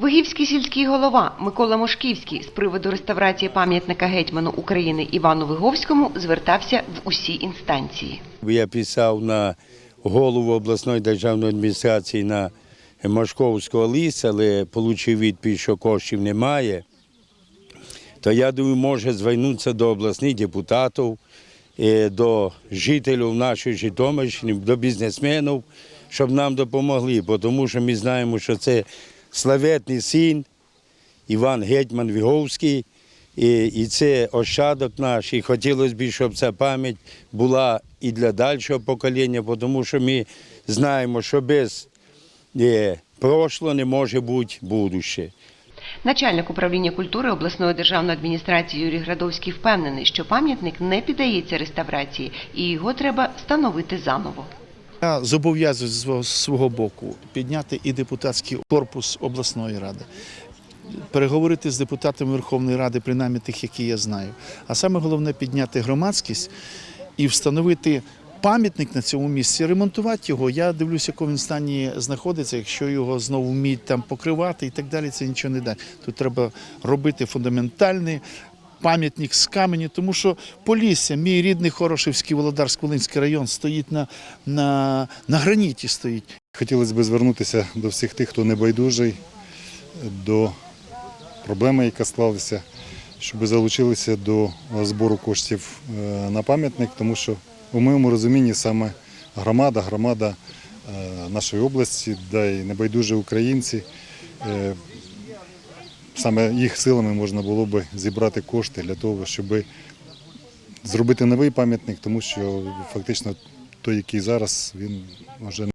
Вигівський сільський голова Микола Мошківський з приводу реставрації пам'ятника гетьману України Івану Виговському звертався в усі інстанції. Я писав на голову обласної державної адміністрації на Машковського ліс, але отримав відповідь, що коштів немає. То я думаю, може звернутися до обласних депутатів, е, до жителів нашої Житомирщини, до бізнесменів, щоб нам допомогли, тому що ми знаємо, що це славетний син Іван Гетьман Віговський, і, і це ощадок наш. І хотілося б, щоб ця пам'ять була і для дальшого покоління, тому що ми знаємо, що без е, прошлого не може бути будуще. Начальник управління культури обласної державної адміністрації Юрій Градовський впевнений, що пам'ятник не піддається реставрації і його треба встановити заново. Я зобов'язую з свого- боку підняти і депутатський корпус обласної ради, переговорити з депутатами Верховної Ради, принаймні тих, які я знаю. А саме головне підняти громадськість і встановити пам'ятник на цьому місці, ремонтувати його. Я дивлюся, якому він стані знаходиться. Якщо його знову вміють там покривати і так далі, це нічого не дасть. Тут треба робити фундаментальний. Пам'ятник з каменю, тому що Полісся, мій рідний Хорошівський Володарсько-Волинський район, стоїть на, на, на граніті. Стоїть. Хотілося б звернутися до всіх тих, хто небайдужий до проблеми, яка склалася, щоб залучилися до збору коштів е, на пам'ятник, тому що у моєму розумінні саме громада, громада е, нашої області, да й небайдужі українці. Саме їх силами можна було б зібрати кошти для того, щоб зробити новий пам'ятник, тому що фактично той, який зараз, він вже